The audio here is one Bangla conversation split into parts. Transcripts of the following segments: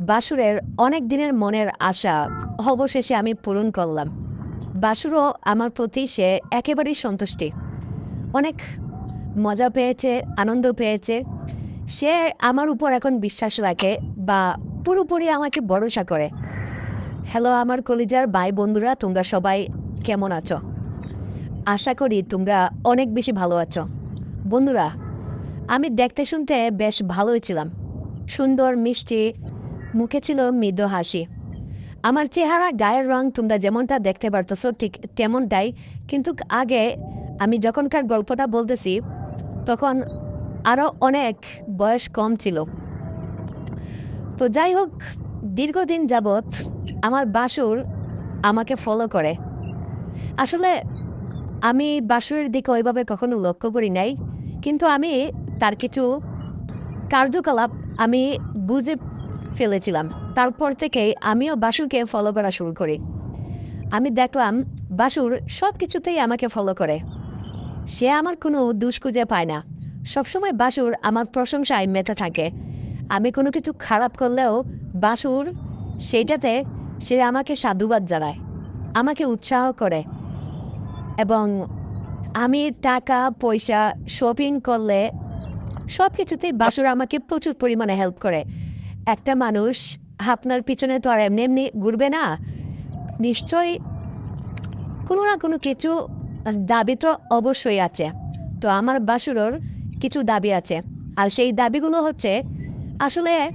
বাসুরের অনেক দিনের মনের আশা অবশেষে আমি পূরণ করলাম। বাসুরও আমার প্রতি সে একেবারেই সন্তুষ্টি। অনেক মজা পেয়েছে, আনন্দ পেয়েছে। সে আমার উপর এখন বিশ্বাস রাখে বা পুরোপুরি আমাকে ভরসা করে। হ্যালো আমার কলিজার ভাই বন্ধুরা, তোমরা সবাই কেমন আছো? আশা করি তোমরা অনেক বেশি ভালো আছো। বন্ধুরা, আমি দেখতে শুনতে বেশ ভালোই ছিলাম। সুন্দর, মিষ্টি মুখে ছিল মৃদু হাসি। আমার চেহারা গায়ের রং তোমরা যেমনটা দেখতে পারতেছো, ঠিক তেমনটাই। কিন্তু আগে আমি যখনকার গল্পটা বলতেছি, তখন আরও অনেক বয়স কম ছিল। তো যাই হোক, দীর্ঘদিন যাবৎ আমার বাসুর আমাকে ফলো করে। আসলে আমি বাসুরের দিকে ওইভাবে কখনো লক্ষ্য করি নাই, কিন্তু আমি তার কিছু কার্যকলাপ আমি বুঝে ফেলেছিলাম। তারপর থেকে আমিও বাসুরকে ফলো করা শুরু করি। আমি দেখলাম বাসুর সব কিছুতেই আমাকে ফলো করে। সে আমার কোনো দুষ খুঁজে পায় না। সবসময় বাসুর আমার প্রশংসায় মেতে থাকে। আমি কোনো কিছু খারাপ করলেও বাসুর সেইটাতে সে আমাকে সাধুবাদ জানায়, আমাকে উৎসাহ করে এবং আমি টাকা, পয়সা শপিং করলে সব কিছুতেই বাসুর আমাকে প্রচুর পরিমাণে হেল্প করে। একটা মানুষ আপনার পিছনে তো আর এমনি এমনি ঘুরবে না। নিশ্চয়ই কোনো না কোনো কিছু দাবি তো অবশ্যই আছে। তো আমার বাসুরর কিছু দাবি আছে। আর সেই দাবিগুলো হচ্ছে, আসলে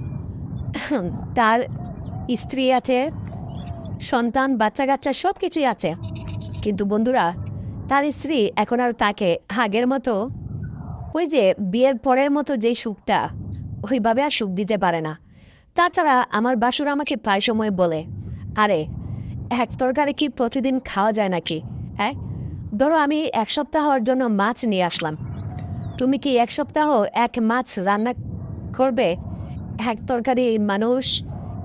তার স্ত্রী আছে, সন্তান বাচ্চা কাচ্চা সব কিছুই আছে। কিন্তু বন্ধুরা, তার স্ত্রী এখন আর তাকে আগের মতো, ওই যে বিয়ের পরের মতো যেই সুখটা, ওইভাবে আর সুখ দিতে পারে না। তাছাড়া আমার বাসুর আমাকে প্রায় সময় বলে, আরে, এক তরকারি কি প্রতিদিন খাওয়া যায় নাকি? হ্যাঁ ধরো আমি এক সপ্তাহর জন্য মাছ নিয়ে আসলাম। তুমি কি এক সপ্তাহ এক মাছ রান্না করবে? এক তরকারি মানুষ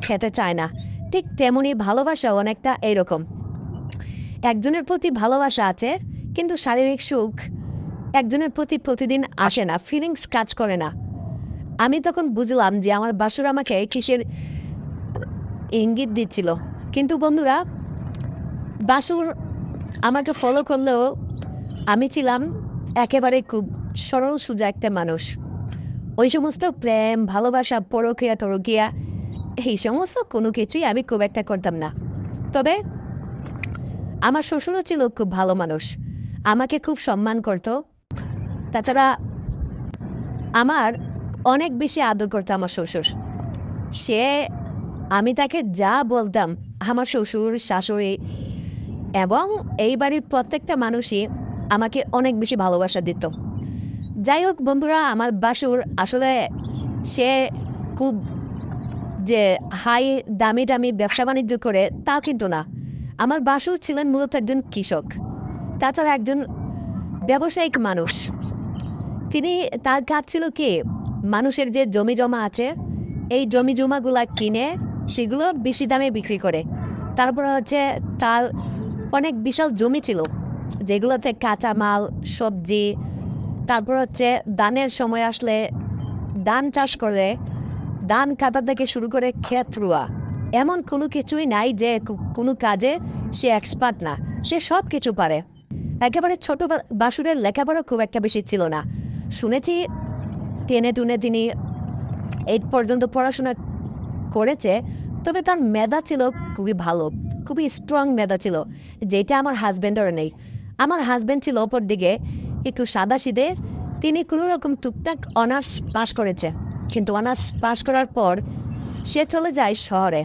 খেতে চায় না। ঠিক তেমনই ভালোবাসা অনেকটা এইরকম। একজনের প্রতি ভালোবাসা আছে, কিন্তু শারীরিক সুখ একজনের প্রতি প্রতিদিন আসে না ফিলিংস কাজ করে না। আমি তখন বুঝলাম যে আমার বাসুর আমাকে কিসের ইঙ্গিত দিচ্ছিল। কিন্তু বন্ধুরা, বাসুর আমাকে ফলো করলেও আমি ছিলাম একেবারে খুব সরল, সোজা একটা মানুষ। ওই সমস্ত প্রেম, ভালোবাসা, পরকিয়া, টরকিয়া, এই সমস্ত কোনো কিছুই আমি খুব একটা করতাম না। তবে আমার শ্বশুরও ছিল খুব ভালো মানুষ। আমাকে খুব সম্মান করত। তাছাড়া আমার অনেক বেশি আদর করতো আমার শ্বশুর। সে, আমি তাকে যা বলতাম আমার শ্বশুর, শাশুড়ি এবং এই বাড়ির প্রত্যেকটা মানুষই আমাকে অনেক বেশি ভালোবাসা দিত। যাই হোক বন্ধুরা, আমার বাসুর আসলে সে খুব যে হাই দামি দামি ব্যবসা বাণিজ্য করে তা কিন্তু না। আমার বাসুর ছিলেন মূলত একজন কৃষক, তাছাড়া একজন ব্যবসায়িক মানুষ। তিনি, তার কাজ ছিল কি মানুষের যে জমি জমা আছে, এই জমি জমাগুলা কিনে সেগুলো বেশি দামে বিক্রি করে। তারপর হচ্ছে তার অনেক বিশাল জমি ছিল, যেগুলোতে কাঁচা মাল সবজি, তারপর হচ্ছে দানের সময় আসলে ধান চাষ করে, ধান কাটা থেকে শুরু করে ক্ষেত রুয়া। এমন কোনো কিছুই নাই যে কোনো কাজে সে এক্সপার্ট না, সে সব কিছু পারে। একেবারে ছোট বাসুরের লেখাপড়া খুব একটা বেশি ছিল না। শুনেছি টেনে টুনে তিনি এইট পর্যন্ত পড়াশোনা করেছে, তবে তার মেধা ছিল খুবই ভালো, খুবই স্ট্রং মেধা ছিল, যেটা আমার হাজব্যান্ডের নেই। আমার হাজব্যান্ড ছিল ওপর দিকে, একটু সাদা সিদে, তিনি কোনো রকম টুকটাক অনার্স পাশ করেছে। কিন্তু অনার্স পাশ করার পর সে চলে যায় শহরে।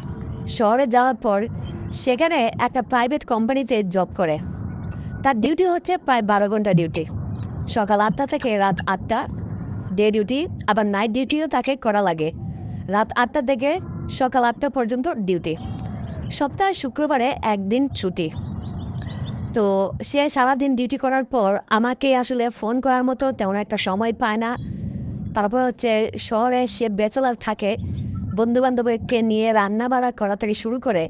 শহরে যাওয়ার পর সেখানে একটা প্রাইভেট কোম্পানিতে জব করে। তার ডিউটি হচ্ছে প্রায় বারো ঘণ্টা ডিউটি সকাল আটটা থেকে রাত আটটা ডে ডিউটি আবার নাইট ডিউটিও তাকে করা লাগে। রাত আটটা থেকে সকাল আটটা পর্যন্ত ডিউটি সপ্তাহে শুক্রবারে একদিন ছুটি। তো সে সারাদিন ডিউটি করার পর আমাকে আসলে ফোন করার মতো তেমন একটা সময় পায় না। তারপর হচ্ছে শহরে সে ব্যাচেলার থাকে, বন্ধুবান্ধবকে নিয়ে রান্না বাড়া করা থেকে শুরু করে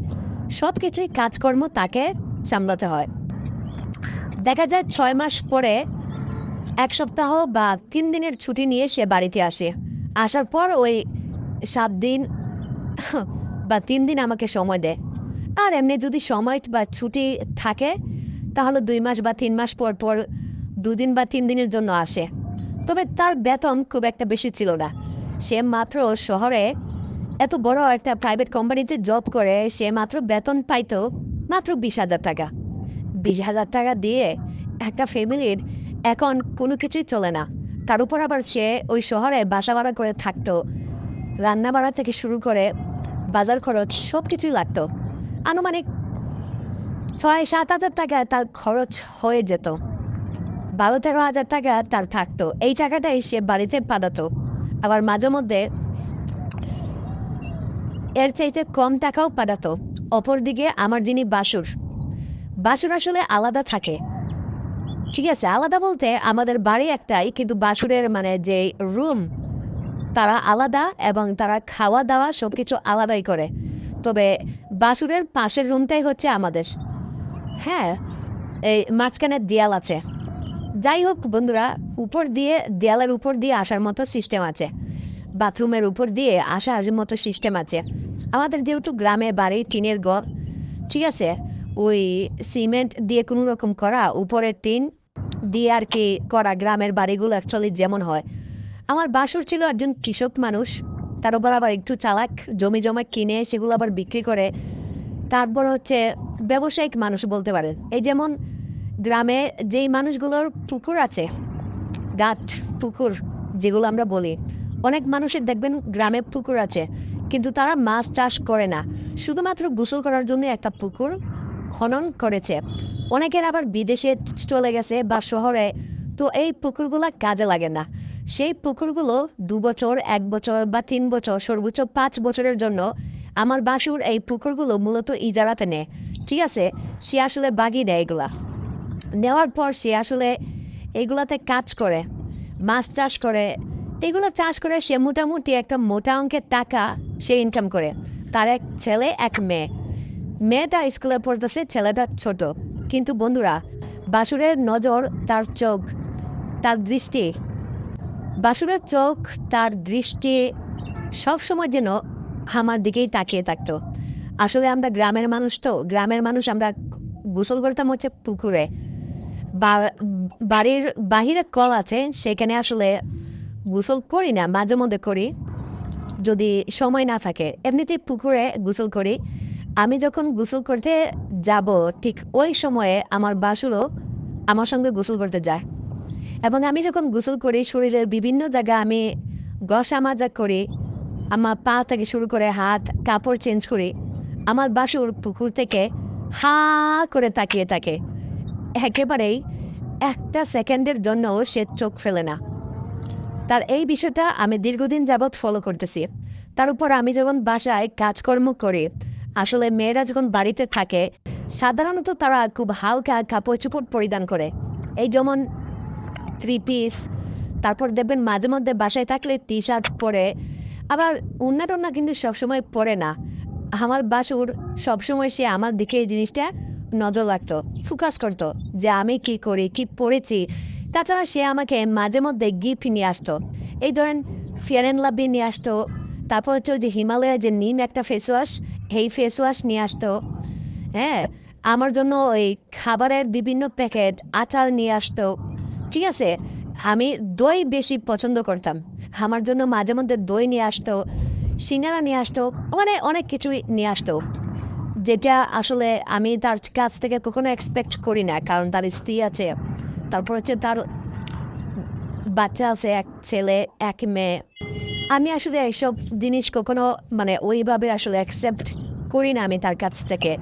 সব কিছুই কাজকর্ম তাকে সামলাতে হয়। দেখা যায় ছয় মাস পরে এক সপ্তাহ বা তিন দিনের ছুটি নিয়ে সে বাড়িতে আসে। আসার পর ওই সাত দিন বা তিন দিন আমাকে সময় দেয়। আর এমনি যদি সময় বা ছুটি থাকে, তাহলে দুই মাস বা তিন মাস পর পর দুদিন বা তিন দিনের জন্য আসে। তবে তার বেতন খুব একটা বেশি ছিল না। সে মাত্র শহরে এত বড় একটা প্রাইভেট কোম্পানিতে জব করে, সে মাত্র বেতন পাইতো মাত্র বিশ হাজার টাকা। বিশ হাজার টাকা দিয়ে একটা ফ্যামিলির এখন কোনো কিছুই চলে না। তার উপর আবার সে ওই শহরে বাসা ভাড়া করে থাকতো। রান্না বাড়া থেকে শুরু করে বাজার খরচ সব কিছুই লাগতো। আনুমানিক ছয়, সাত হাজার টাকা তার খরচ হয়ে যেত। বারো, তেরো হাজার টাকা তার থাকতো। এই টাকাটাই সে বাড়িতে পাঠাতো। আবার মাঝে মধ্যে এর চাইতে কম টাকাও পাঠাতো। অপরদিকে আমার যিনি বাসুর বাসুর আসলে আলাদা থাকে। ঠিক আছে, আলাদা বলতে আমাদের বাড়ি একটাই, কিন্তু বাসুরের মানে যে রুম তারা আলাদা এবং তারা খাওয়া দাওয়া সব কিছু আলাদাই করে। তবে বাসুরের পাশের রুমটাই হচ্ছে আমাদের। হ্যাঁ এই মাঝখানে দেয়াল আছে। যাই হোক বন্ধুরা, উপর দিয়ে, দেয়ালের উপর দিয়ে আসার মতো সিস্টেম আছে। বাথরুমের উপর দিয়ে আসার মতো সিস্টেম আছে। আমাদের যেহেতু গ্রামে বাড়ি, টিনের ঘর, ঠিক আছে, ওই সিমেন্ট দিয়ে কোনো রকম করা, উপরের টিন দিয়ে আর কি করা গ্রামের বাড়িগুলো অ্যাকচুয়ালি যেমন হয়। আমার বাসুর ছিল একজন কৃষক মানুষ, তার উপর আবার একটু চালাক, জমি জমা কিনে সেগুলো আবার বিক্রি করে। তারপর হচ্ছে ব্যবসায়িক মানুষ বলতে পারেন। এই যেমন গ্রামে যেই মানুষগুলোর পুকুর আছে গাট পুকুর যেগুলো আমরা বলি, অনেক মানুষের দেখবেন গ্রামে পুকুর আছে, কিন্তু তারা মাছ চাষ করে না। শুধুমাত্র গোসল করার জন্য একটা পুকুর খনন করেছে। অনেকের আবার বিদেশে চলে গেছে বা শহরে। তো এই পুকুরগুলো কাজে লাগে না। সেই পুকুরগুলো দু বছর, এক বছর বা তিন বছর, সর্বোচ্চ পাঁচ বছরের জন্য আমার বাসুর এই পুকুরগুলো মূলত ইজারাতে নেয়। ঠিক আছে, সে আসলে বাগি নেয় এগুলা। নেওয়ার পর সে আসলে এগুলাতে কাজ করে, মাছ চাষ করে। এগুলো চাষ করে সে মোটামুটি একটা মোটা অঙ্কের টাকা সে ইনকাম করে। তার এক ছেলে, এক মেয়ে। মেয়েটা স্কুলে পড়তেছে, ছেলেটা ছোট। কিন্তু বন্ধুরা, বাসুরের নজর তার চোখ, তার দৃষ্টি। বাসুরের চোখ, তার দৃষ্টি সবসময় যেন আমার দিকেই তাকিয়ে থাকতো। আসলে আমরা গ্রামের মানুষ তো, গ্রামের মানুষ আমরা গোসল করতাম হচ্ছে পুকুরে। বাড়ির বাহিরে কল আছে, সেখানে আসলে গোসল করি না, মাঝে মধ্যে করি। যদি সময় না থাকে, এমনিতেই পুকুরে গোসল করি। আমি যখন গোসল করতে যাব, ঠিক ওই সময়ে আমার বাসুরও আমার সঙ্গে গোসল করতে যায়। এবং আমি যখন গোসল করি, শরীরের বিভিন্ন জায়গা আমি গসা মাজা করি, আমার পা থেকে শুরু করে হাত, কাপড় চেঞ্জ করি, আমার বাসুর পুকুর থেকে হা করে তাকিয়ে থাকে। একেবারেই একটা সেকেন্ডের জন্য সে চোখ ফেলে না। তার এই বিষয়টা আমি দীর্ঘদিন যাবৎ ফলো করতেছি। তার উপর আমি যখন বাসায় কাজকর্ম করি আসলে মেয়েরা যখন বাড়িতে থাকে, সাধারণত তারা খুব হালকা কাপড় চোপড় পরিধান করে। এই যেমন থ্রি পিস তারপর দেখবেন মাঝে মধ্যে বাসায় থাকলে টি শার্ট পরে। আবার টন্না কিন্তু সবসময় পরে না। আমার বাসুর সবসময় সে আমার দিকে এই জিনিসটা নজর রাখতো ফোকাস করতো যে আমি কি করি, কি পড়েছি তাছাড়া সে আমাকে মাঝে মধ্যে গিফট নিয়ে আসতো। এই ধরেন ফেয়ার অ্যান্ড নিয়ে আসতো। তারপর হচ্ছে ওই যে হিমালয়ের যে নিম একটা ফেস ওয়াশ এই ফেস ওয়াশ নিয়ে আসতো হ্যাঁ? আমার জন্য ওই খাবারের বিভিন্ন প্যাকেট, আচার নিয়ে আসতো, ঠিক আছে? আমি দই বেশি পছন্দ করতাম। আমার জন্য মাঝে মধ্যে দই নিয়ে আসতো, সিঙ্গারা নিয়ে আসতো মানে অনেক কিছুই নিয়ে আসতো। যেটা আসলে আমি তার কাছ থেকে কখনো এক্সপেক্ট করি না, কারণ তার স্ত্রী আছে, তারপর হচ্ছে তার বাচ্চা আছে, এক ছেলে, এক মেয়ে। আমি আসলে এইসব জিনিস কখনো মানে ওইভাবে আসলে অ্যাকসেপ্ট করি না আমি তার কাছ থেকে।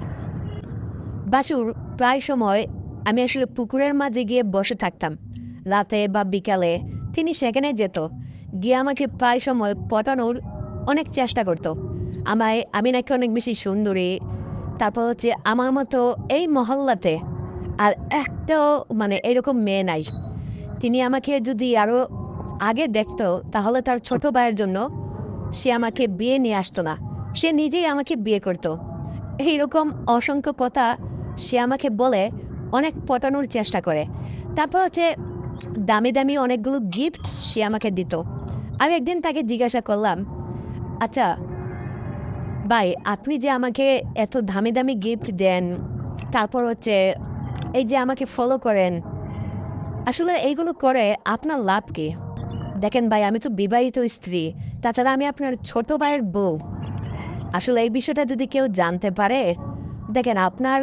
বাসুর, প্রায় সময় আমি আসলে পুকুরের মাঝে গিয়ে বসে থাকতাম। রাতে বা বিকালে তিনি সেখানে যেত। গিয়ে আমাকে প্রায় সময় পটানোর অনেক চেষ্টা করতো। আমায়, আমি নাকি অনেক বেশি সুন্দরী। তারপর হচ্ছে আমার মতো এই মহল্লাতে আর একটাও মানে এরকম মেয়ে নাই। তিনি আমাকে যদি আরও আগে দেখতো তাহলে তার ছোট ভাইয়ের জন্য সে আমাকে বিয়ে নিয়ে আসতো না। সে নিজেই আমাকে বিয়ে করতো। এইরকম অসংখ্য কথা সে আমাকে বলে, অনেক পটানোর চেষ্টা করে। তারপর হচ্ছে দামি দামি অনেকগুলো গিফট সে আমাকে দিত। আমি একদিন তাকে জিজ্ঞাসা করলাম আচ্ছা ভাই, আপনি যে আমাকে এত দামি দামি গিফট দেন, তারপর হচ্ছে এই যে আমাকে ফলো করেন, আসলে এইগুলো করে আপনার লাভ কি? দেখেন ভাই, আমি তো বিবাহিত স্ত্রী। তাছাড়া আমি আপনার ছোট ভাইয়ের বউ। আসলে এই বিষয়টা যদি কেউ জানতে পারে, দেখেন আপনার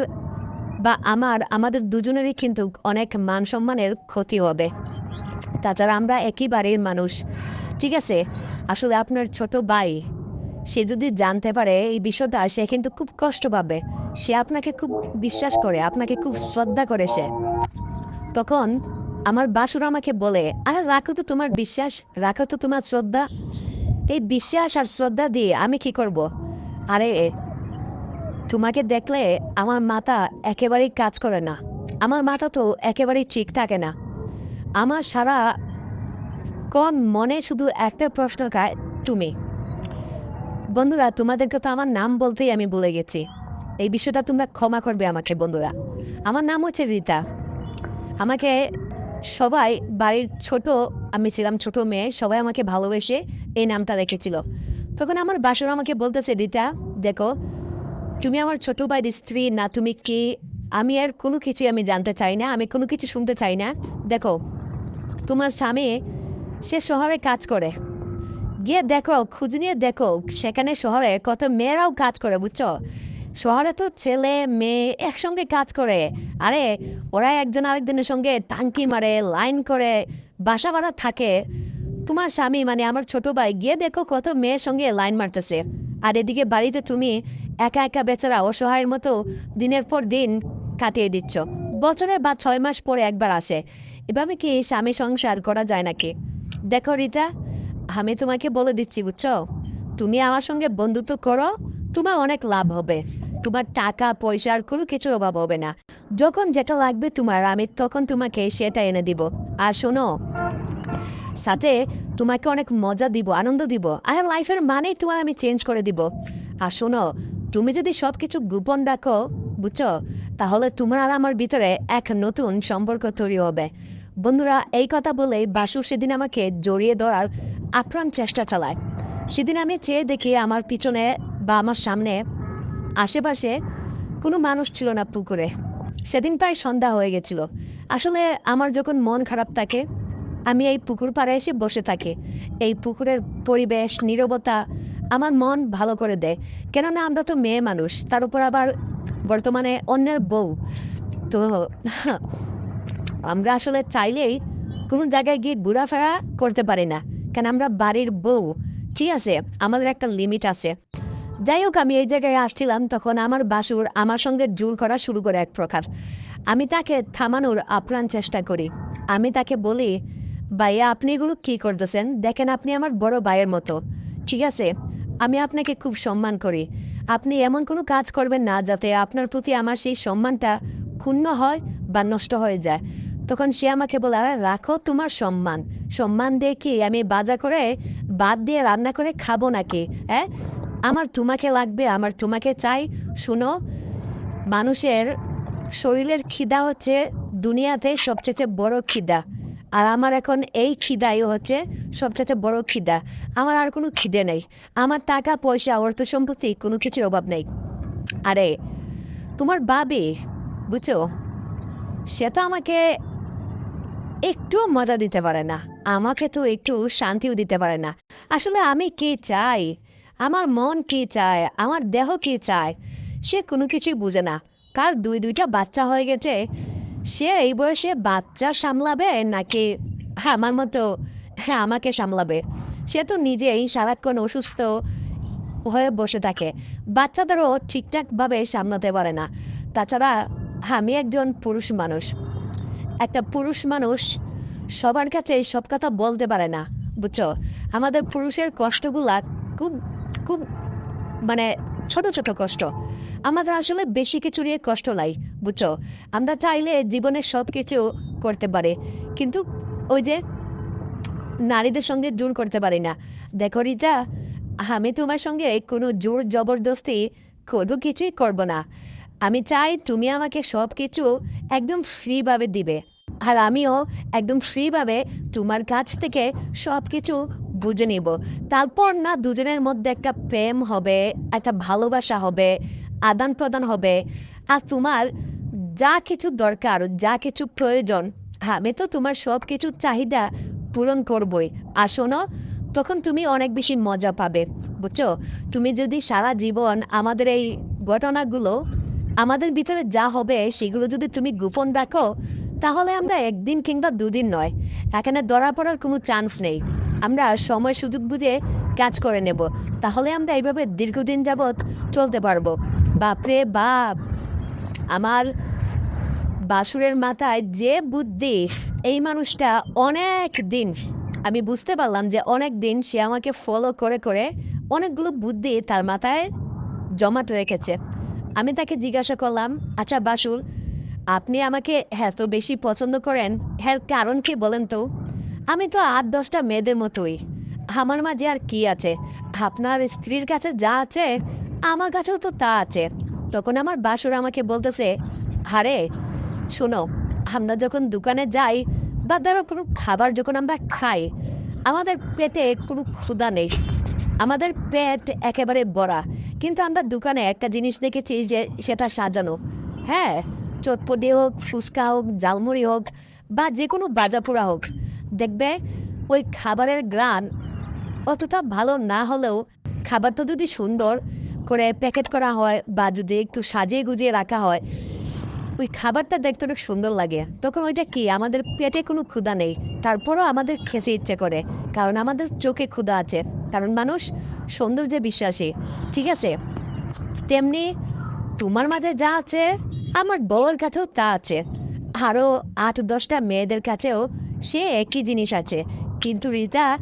বা আমার, আমাদের দুজনেরই কিন্তু অনেক মান সম্মানের ক্ষতি হবে। তাছাড়া আমরা একই বাড়ির মানুষ। ঠিক আছে? আসলে আপনার ছোট ভাই, সে যদি জানতে পারে এই বিষয়টা, সে কিন্তু খুব কষ্ট পাবে। সে আপনাকে খুব বিশ্বাস করে, আপনাকে খুব শ্রদ্ধা করে সে। তখন আমার বাসুর আমাকে বলে, আরে, রাখো তো তোমার বিশ্বাস, রাখো তো তোমার শ্রদ্ধা। এই বিশ্বাস আর শ্রদ্ধা দিয়ে আমি কি করব? আরে তোমাকে দেখলে আমার মাথা একেবারেই কাজ করে না। আমার মাথা তো একেবারেই ঠিক থাকে না। আমার সারা কোন মনে শুধু একটা প্রশ্ন খায়, তুমি? বন্ধুরা, তোমাদেরকে তো আমার নাম বলতেই আমি বলে গেছি। এই বিষয়টা তোমরা ক্ষমা করবে আমাকে, বন্ধুরা। আমার নাম হচ্ছে রীতা। আমাকে সবাই বাড়ির ছোট, আমি ছিলাম ছোট মেয়ে, সবাই আমাকে ভালোবেসে এই নামটা রেখেছিল। তখন আমার বাসর আমাকে বলতেছে, রীতা, দেখো, তুমি আমার ছোট ভাইয়ের স্ত্রী না, তুমি কি? আমি আর কোনো কিছু আমি জানতে চাই না, আমি কোনো কিছু শুনতে চাই না। দেখো, তোমার স্বামী, সে শহরে কাজ করে। গিয়ে দেখো, খুঁজ নিয়ে দেখো, সেখানে শহরে কত মেয়েরাও কাজ করে, বুঝছ? শহরে তো ছেলে, মেয়ে একসঙ্গে কাজ করে। আরে, ওরা একজন আরেকজনের সঙ্গে টাঙ্কি মারে, লাইন করে, বাসা ভাড়া থাকে। তোমার স্বামী মানে আমার ছোট ভাই, গিয়ে দেখো কত মেয়ের সঙ্গে লাইন মারতেছে। আর এদিকে বাড়িতে তুমি একা একা বেচারা অসহায়ের মতো দিনের পর দিন কাটিয়ে দিচ্ছ। বছরে বা ছয় মাস পরে একবার আসে। এভাবে কি স্বামী সংসার করা যায় নাকি? দেখো রিতা, আমি তোমাকে বলে দিচ্ছি, বুঝছ? তুমি আমার সঙ্গে বন্ধুত্ব করো, তোমার অনেক লাভ হবে। তোমার টাকা পয়সার কোনো কিছুর অভাব হবে না। যখন যেটা লাগবে তোমার, আমি তখন তোমাকে সেটা এনে দিব। আর শোনো, সাথে তোমাকে অনেক মজা দিব, আনন্দ দিব, আর লাইফের মানেই তোমার আমি চেঞ্জ করে দিব। আর শোনো, তুমি যদি সব কিছু গোপন রাখো, বুঝছ? তাহলে তোমার আর আমার ভিতরে এক নতুন সম্পর্ক তৈরি হবে। বন্ধুরা, এই কথা বলে বাসু সেদিন আমাকে জড়িয়ে ধরার আপ্রাণ চেষ্টা চালায়। সেদিন আমি চেয়ে দেখি আমার পিছনে বা আমার সামনে আশেপাশে কোনো মানুষ ছিল না পুকুরে সেদিন প্রায় সন্ধ্যা হয়ে গেছিল। আসলে আমার যখন মন খারাপ থাকে, আমি এই পুকুর পাড়ে এসে বসে থাকি। এই পুকুরের পরিবেশ, নীরবতা আমার মন ভালো করে দেয়। কেননা আমরা তো মেয়ে মানুষ, তার উপর আবার বর্তমানে অন্যের বউ। তো আমরা আসলে চাইলেই কোনো জায়গায় গিয়ে ঘোরাফেরা করতে পারি না। কেন আমরা বাড়ির বউ। ঠিক আছে, আমাদের একটা লিমিট আছে। যাই হোক আমি এই জায়গায় আসছিলাম তখন আমার বাসুর আমার সঙ্গে জোর করা শুরু করে এক প্রকার। আমি তাকে থামানোর আপ্রাণ চেষ্টা করি। আমি তাকে বলি, ভাইয়া, আপনি এগুলো কী করতেছেন? দেখেন, আপনি আমার বড় ভাইয়ের মতো। ঠিক আছে, আমি আপনাকে খুব সম্মান করি। আপনি এমন কোনো কাজ করবেন না যাতে আপনার প্রতি আমার সেই সম্মানটা ক্ষুণ্ণ হয় বা নষ্ট হয়ে যায়। তখন সে আমাকে বলে রাখো তোমার সম্মান। সম্মান দিয়ে কি আমি বাজা করে বাদ দিয়ে রান্না করে খাব নাকি হ্যাঁ? আমার তোমাকে লাগবে, আমার তোমাকে চাই। শুনো, মানুষের শরীরের খিদা হচ্ছে দুনিয়াতে সবচেয়ে বড় খিদা। আর আমার এখন এই খিদাই হচ্ছে সবচেয়ে বড় খিদা। আমার আর কোনো খিদে নেই। আমার টাকা, পয়সা, অর্থ সম্পত্তি, কোনো কিছুর অভাব নেই। আরে, তোমার বাবি বুঝছ? সে তো আমাকে একটুও মজা দিতে পারে না। আমাকে তো একটু শান্তিও দিতে পারে না। আসলে আমি কে চাই? আমার মন কি চায়? আমার দেহ কি চায়? সে কোনো কিছুই বুঝে না। কার দুই দুইটা বাচ্চা হয়ে গেছে? সে এই বয়সে বাচ্চা সামলাবে নাকি হ্যাঁ আমার মতো হ্যাঁ আমাকে সামলাবে? সে তো নিজেই সারাক্ষণ অসুস্থ হয়ে বসে থাকে। বাচ্চাদেরও ঠিকঠাকভাবে সামলাতে পারে না। তাছাড়া আমি একজন পুরুষ মানুষ। একটা পুরুষ মানুষ সবার কাছে সব কথা বলতে পারে না, বুঝছ? আমাদের পুরুষের কষ্টগুলা খুব খুব মানে ছোট ছোট কষ্ট। আমাদের আসলে বেশি কিছু নিয়ে কষ্ট নাই, বুঝছ? আমরা চাইলে জীবনে সব কিছু করতে পারে, কিন্তু ওই যে নারীদের সঙ্গে জোর করতে পারি না। দেখো রিতা, আমি তোমার সঙ্গে কোনো জোর জবরদস্তি কোনো কিছুই করব না। আমি চাই তুমি আমাকে সব কিছু একদম ফ্রিভাবে দিবে। আর আমিও একদম ফ্রিভাবে তোমার কাছ থেকে সব কিছু বুঝে নিব। তারপর না দুজনের মধ্যে একটা প্রেম হবে, একটা ভালোবাসা হবে, আদান প্রদান হবে। আর তোমার যা কিছু দরকার, যা কিছু প্রয়োজন হ্যাঁ আমি তো তোমার সব কিছু চাহিদা পূরণ করবই। আর শোনো, তখন তুমি অনেক বেশি মজা পাবে, বুঝছ? তুমি যদি সারা জীবন আমাদের এই ঘটনাগুলো, আমাদের ভিতরে যা হবে সেগুলো যদি তুমি গোপন রাখো, তাহলে আমরা একদিন কিংবা দুদিন নয়। এখানে ধরা পড়ার কোনো চান্স নেই। আমরা সময় সুযোগ বুঝে কাজ করে নেব। তাহলে আমরা এইভাবে দীর্ঘদিন যাবৎ চলতে পারব। বাপরে বাপ! আমার বাসুরের মাথায় যে বুদ্ধি, এই মানুষটা অনেক দিন, আমি বুঝতে পারলাম যে অনেক দিন সে আমাকে ফলো করে করে অনেকগুলো বুদ্ধি তার মাথায় জমাট রেখেছে। আমি তাকে জিজ্ঞাসা করলাম আচ্ছা বাসুর, আপনি আমাকে এত বেশি পছন্দ করেন, এর কারণ কি বলেন তো? আমি তো আট দশটা মেয়েদের মতোই। আমার মাঝে আর কি আছে? আপনার স্ত্রীর কাছে যা আছে, আমার কাছেও তো তা আছে। তখন আমার বাসুর আমাকে বলতেছে, হারে, শোনো, আমরা যখন দোকানে যাই, বা ধরো কোনো খাবার যখন আমরা খাই, আমাদের পেটে কোনো ক্ষুধা নেই। আমাদের পেট একেবারে বড়া। কিন্তু আমরা দোকানে একটা জিনিস দেখেছি যে সেটা সাজানো। হ্যাঁ চটপটি হোক, ফুচকা হোক জালমুড়ি হোক, বা যে কোনো বাজাপোড়া হোক। দেখবে ওই খাবারের গ্রান অতটা ভালো না হলেও খাবারটা যদি সুন্দর করে প্যাকেট করা হয় বা যদি একটু সাজিয়ে গুজিয়ে রাখা হয়, ওই খাবারটা দেখতে অনেক সুন্দর লাগে। তখন ওইটা কি? আমাদের পেটে কোনো ক্ষুধা নেই, তারপরও আমাদের খেতে ইচ্ছে করে, কারণ আমাদের চোখে ক্ষুধা আছে। কারণ মানুষ সৌন্দর্যে বিশ্বাসী, ঠিক আছে? তেমনি তোমার মাঝে যা আছে, আমার বউয়ের কাছেও তা আছে। আরও আট দশটা মেয়েদের কাছেও সে একই জিনিস আছে। কিন্তু রীতা,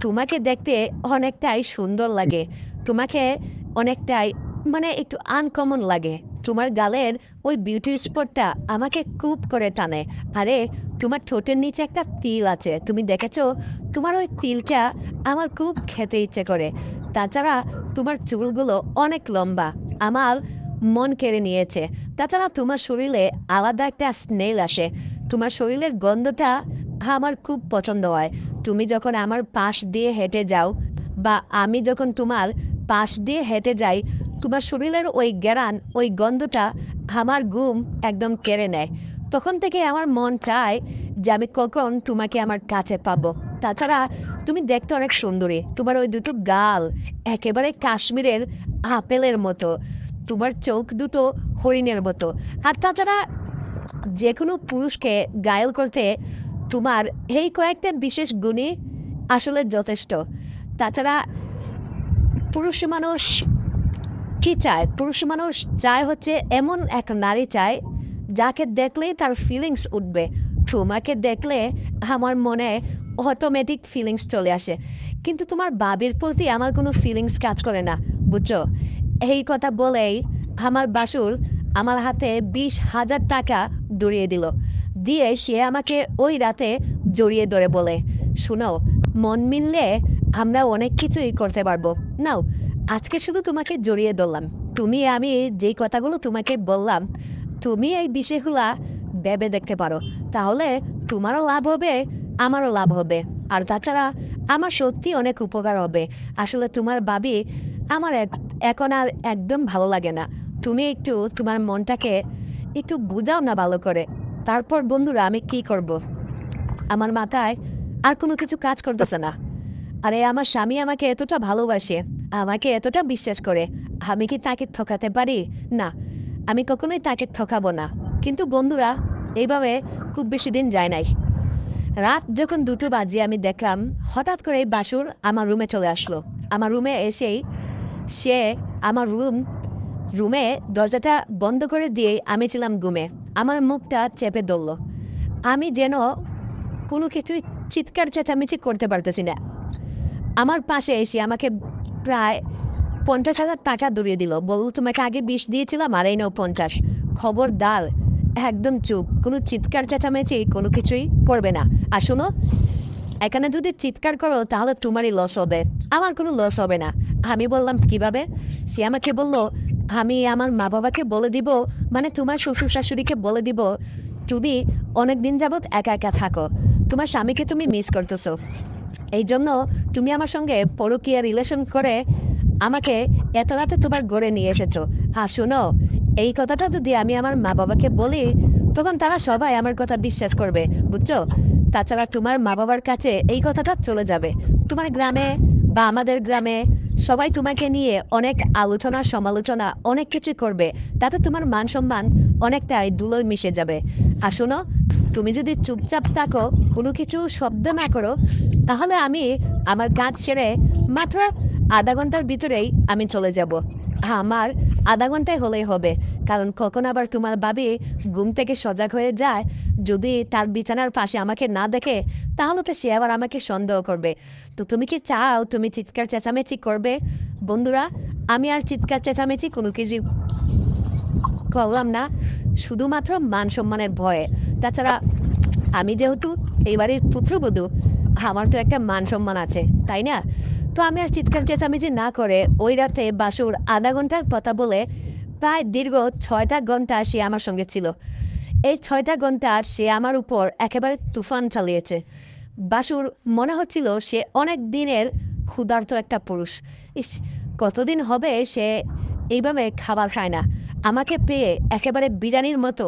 তোমাকে দেখতে অনেকটাই সুন্দর লাগে। তোমাকে অনেকটাই মানে একটু আনকমন লাগে। তোমার গালের ওই বিউটি স্পটটা আমাকে খুব করে টানে। আরে, তোমার ঠোঁটের নিচে একটা তিল আছে। তুমি দেখেছ? তোমার ওই তিলটা আমার খুব খেতে ইচ্ছে করে। তাছাড়া তোমার চুলগুলো অনেক লম্বা। আমার মন কেড়ে নিয়েছে। তাছাড়া তোমার শরীরে আলাদা একটা স্নেল আসে। তোমার শরীরের গন্ধটা আমার খুব পছন্দ হয়। তুমি যখন আমার পাশ দিয়ে হেঁটে যাও বা আমি যখন তোমার পাশ দিয়ে হেঁটে যাই, তোমার শরীরের ওই গ্যারান ওই গন্ধটা আমার ঘুম একদম কেড়ে নেয়। তখন থেকে আমার মন চায় যে আমি কখন তোমাকে আমার কাছে পাবো। তাছাড়া তুমি দেখতে অনেক সুন্দরী। তোমার ওই দুটো গাল একেবারে কাশ্মীরের আপেলের মতো। তোমার চোখ দুটো হরিণের মতো। আর তাছাড়া যে কোনো পুরুষকে গায়েল করতে তোমার এই কয়েকটা বিশেষ গুণই আসলে যথেষ্ট। তাছাড়া পুরুষ মানুষ কি চায়? পুরুষ মানুষ চায় হচ্ছে এমন এক নারী চায় যাকে দেখলেই তার ফিলিংস উঠবে। তোমাকে দেখলে আমার মনে অটোমেটিক ফিলিংস চলে আসে। কিন্তু তোমার বাবির প্রতি আমার কোনো ফিলিংস কাজ করে না, বুঝছ? এই কথা বলেই আমার বাসুর আমার হাতে বিশ হাজার টাকা দৌড়িয়ে দিল। দিয়ে সে আমাকে ওই রাতে জড়িয়ে ধরে বলে, শোনাও, মন মিললে আমরা অনেক কিছুই করতে পারব। নাও, আজকে শুধু তোমাকে জড়িয়ে ধরলাম। তুমি, আমি যেই কথাগুলো তোমাকে বললাম, তুমি এই বিষয়গুলা ভেবে দেখতে পারো। তাহলে তোমারও লাভ হবে, আমারও লাভ হবে। আর তাছাড়া আমার সত্যি অনেক উপকার হবে। আসলে তোমার ভাবি আমার এখন আর একদম ভালো লাগে না। তুমি একটু তোমার মনটাকে একটু বুঝাও না ভালো করে। তারপর, বন্ধুরা, আমি কি করব। আমার মাথায় আর কোনো কিছু কাজ করতেছে না। আরে, আমার স্বামী আমাকে এতটা ভালোবাসে, আমাকে এতটা বিশ্বাস করে, আমি কি তাকে ঠকাতে পারি? না, আমি কখনোই তাকে ঠকাবো না। কিন্তু, বন্ধুরা এইভাবে খুব বেশি দিন যায় নাই। রাত যখন দুটো বাজে, আমি দেখলাম, হঠাৎ করে বাসুর আমার রুমে চলে আসলো। আমার রুমে এসেই সে আমার রুম, রুমে দরজাটা বন্ধ করে দিয়ে আমি ছিলাম ঘুমে। আমার মুখটা চেপে ধরলো। আমি যেন কোনো কিছুই চিৎকার চেঁচামেচি করতে পারতেছি না। আমার পাশে এসে আমাকে প্রায় পঞ্চাশ হাজার টাকা দূরিয়ে দিল। বলল, তোমাকে আগে বিষ দিয়েছিলাম আর এই নাও পঞ্চাশ। খবরদার, একদম চুপ। কোনো চিৎকার চেঁচামেচি কোনো কিছুই করবে না। আর শোনো, এখানে যদি চিৎকার করো তাহলে তোমারই লস হবে। আমার কোনো লস হবে না। আমি বললাম, কীভাবে? সে আমাকে বলল আমি আমার মা বাবাকে বলে দিব মানে তোমার শ্বশুর শাশুড়িকে বলে দিব, তুমি অনেক দিন যাবৎ একা একা থাকো। তোমার স্বামীকে তুমি মিস করতেছো। এই জন্য তুমি আমার সঙ্গে পরকীয়া রিলেশন করে আমাকে এত রাতে তোমার গড়ে নিয়ে এসেছ। হ্যাঁ শোনো, এই কথাটা যদি আমি আমার মা বাবাকে বলি, তখন তারা সবাই আমার কথা বিশ্বাস করবে, বুঝছ? তাছাড়া তোমার মা বাবার কাছে এই কথাটা চলে যাবে। তোমার গ্রামে বা আমাদের গ্রামে সবাই তোমাকে নিয়ে অনেক আলোচনা, সমালোচনা, অনেক কিছু করবে। তাতে তোমার মান সম্মান অনেকটাই দুলোয় মিশে যাবে। আর শোনো, তুমি যদি চুপচাপ থাকো, কোনো কিছু শব্দ না করো, তাহলে আমি আমার কাজ সেরে মাত্র আধা ঘণ্টার ভিতরেই আমি চলে যাব। আমার আধা ঘন্টায় হলেই হবে। কারণ কখন আবার তোমার বাবি ঘুম থেকে সজাগ হয়ে যায়, যদি তার বিছানার পাশে আমাকে না দেখে, তাহলে তো সে আবার আমাকে সন্দেহ করবে। তো তুমি কি চাও তুমি চিৎকার চেঁচামেচি করবে? বন্ধুরা, আমি আর চিৎকার চেঁচামেচি কোনো কিছু করলাম না। শুধুমাত্র মান সম্মানের ভয়ে। তাছাড়া আমি যেহেতু এই বাড়ির পুত্রবধূ, আমার তো একটা মান সম্মান আছে, তাই না? তো আমি আর চিৎকার চেঁচামেচি না করে ওই রাতে বাসুর আধা ঘণ্টার কথা বলে প্রায় দীর্ঘ ছয়টা ঘণ্টা সে আমার সঙ্গে ছিল। এই ছয়টা ঘণ্টা সে আমার উপর একেবারে তুফান চালিয়েছে। বাসুর মনে হচ্ছিল সে অনেক দিনের ক্ষুধার্ত একটা পুরুষ। ইস, কতদিন হবে সে এইভাবে খাবার খায় না। আমাকে পেয়ে একেবারে বিরিয়ানির মতো,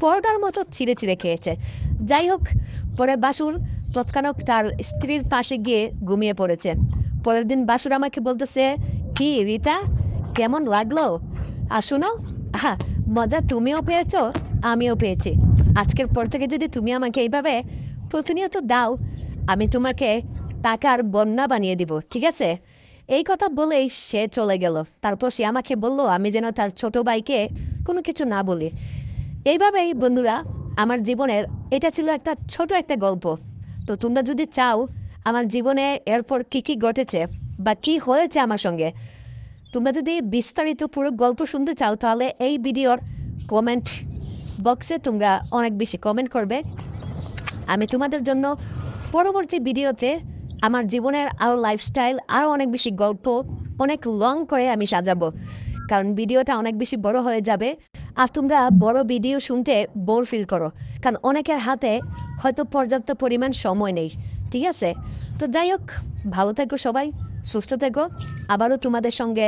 পর্দার মতো ছিঁড়ে ছিঁড়ে খেয়েছে। যাই হোক, পরে বাসুর তৎক্ষণাৎ তার স্ত্রীর পাশে গিয়ে ঘুমিয়ে পড়েছে। পরের দিন বাসুর আমাকে বলতেছে, কি রিতা? কেমন লাগল? আর শোনো হ্যাঁ মজা তুমিও পেয়েছ, আমিও পেয়েছি। আজকের পর থেকে যদি তুমি আমাকে এইভাবে প্রতিনিয়ত দাও, আমি তোমাকে টাকার বন্যা বানিয়ে দিব, ঠিক আছে? এই কথা বলেই সে চলে গেল। তারপর সে আমাকে বলল, আমি যেন তার ছোট ভাইকে কোনো কিছু না বলি। এইভাবেই বন্ধুরা, আমার জীবনের এটা ছিল একটা ছোট একটা গল্প। তো তোমরা যদি চাও আমার জীবনে এরপর কী কী ঘটেছে বা কী হয়েছে আমার সঙ্গে? তোমরা যদি বিস্তারিত পুরো গল্প শুনতে চাও, তাহলে এই ভিডিওর কমেন্ট বক্সে তোমরা অনেক বেশি কমেন্ট করবে। আমি তোমাদের জন্য পরবর্তী ভিডিওতে আমার জীবনের আরও লাইফস্টাইল আরও অনেক বেশি গল্প, অনেক লং করে আমি সাজাবো। কারণ ভিডিওটা অনেক বেশি বড় হয়ে যাবে আর তোমরা বড় ভিডিও শুনতে বোর ফিল করো। কারণ অনেকের হাতে হয়তো পর্যাপ্ত পরিমাণ সময় নেই। ঠিক আছে। তো যাই হোক, ভালো থেকো সবাই, সুস্থ থেকো। আবারও তোমাদের সঙ্গে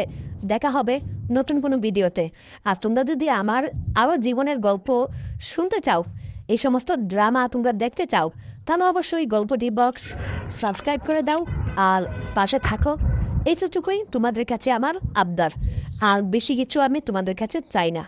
দেখা হবে নতুন কোনো ভিডিওতে। আর তোমরা যদি আমার আরও জীবনের গল্প শুনতে চাও, এই সমস্ত ড্রামা তোমরা দেখতে চাও, তাহলে অবশ্যই গল্পটি বক্স সাবস্ক্রাইব করে দাও আর পাশে থাকো। এইটুকুই তোমাদের কাছে আমার আবদার। আর বেশি কিছু আমি তোমাদের কাছে চাই না।